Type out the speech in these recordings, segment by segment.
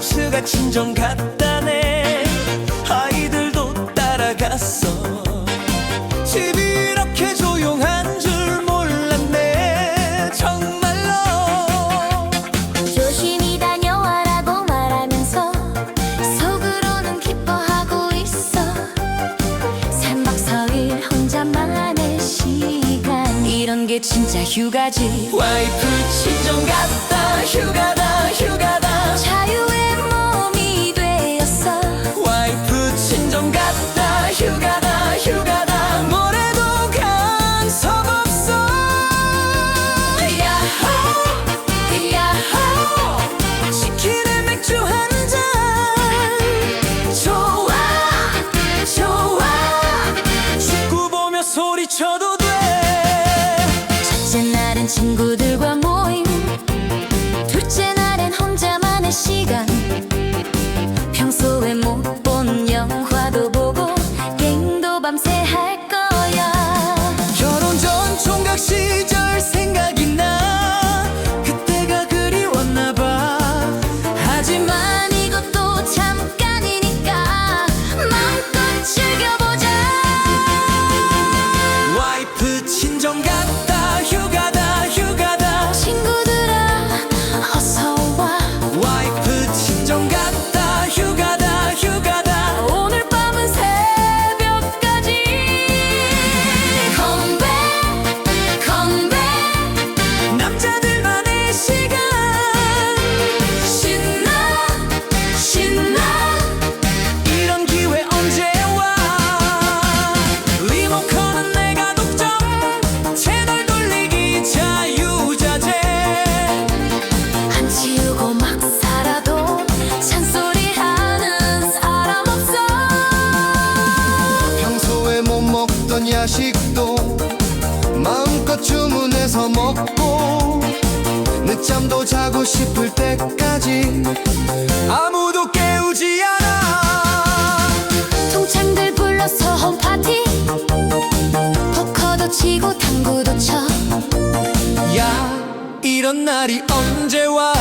섭스가 친정 갔다네. 아이들도 따라갔어. 집이 이렇게 조용한 줄 몰랐네. 정말로. 조심히 다녀와라고 말하면서 속으로는 기뻐하고 있어. 삼박사일 혼자만의 시간. 이런 게 진짜 휴가지. 와이프 친정 갔다. 휴가다. 휴가다. 자유의 먹고 늦잠도 자고 싶을 때까지 아무도 깨우지 않아. 동창들 불러서 홈파티. 포커도 치고 당구도 쳐야 이런 날이 언제 와?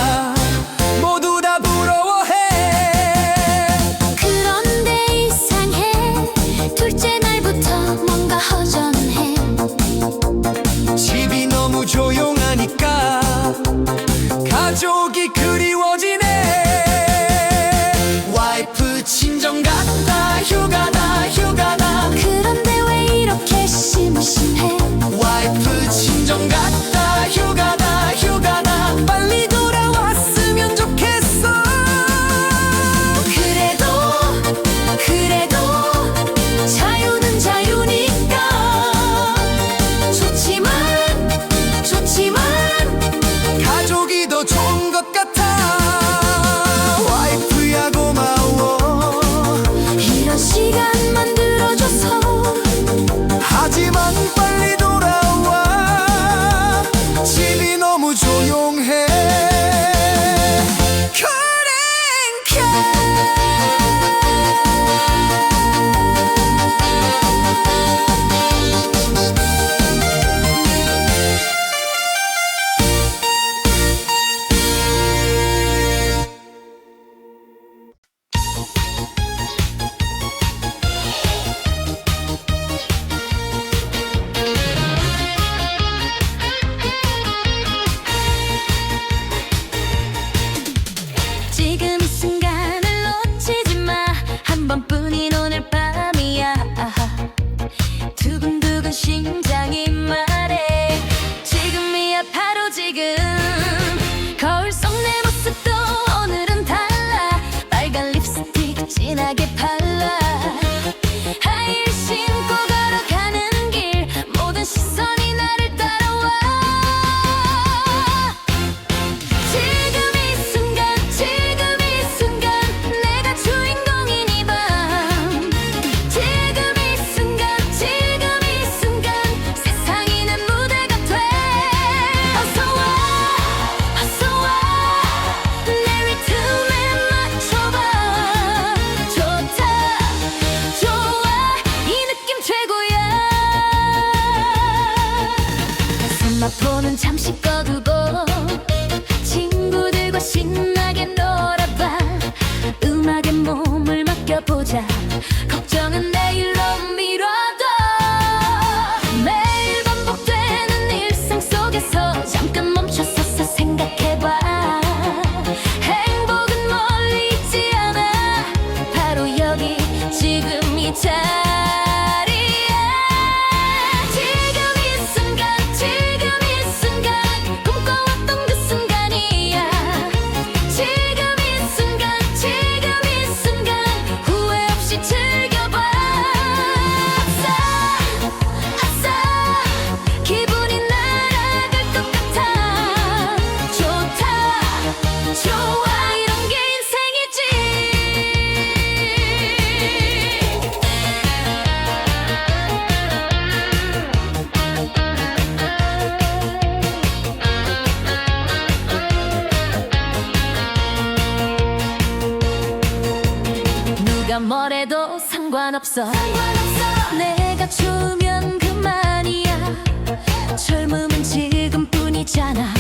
she can 잠시 꺼두고 친구들과 신나게 놀아봐. 음악에 몸을 맡겨보자. 걱정은 내일로 뭐래도 상관없어. 내가 좋으면 그만이야. 젊음은 지금뿐이잖아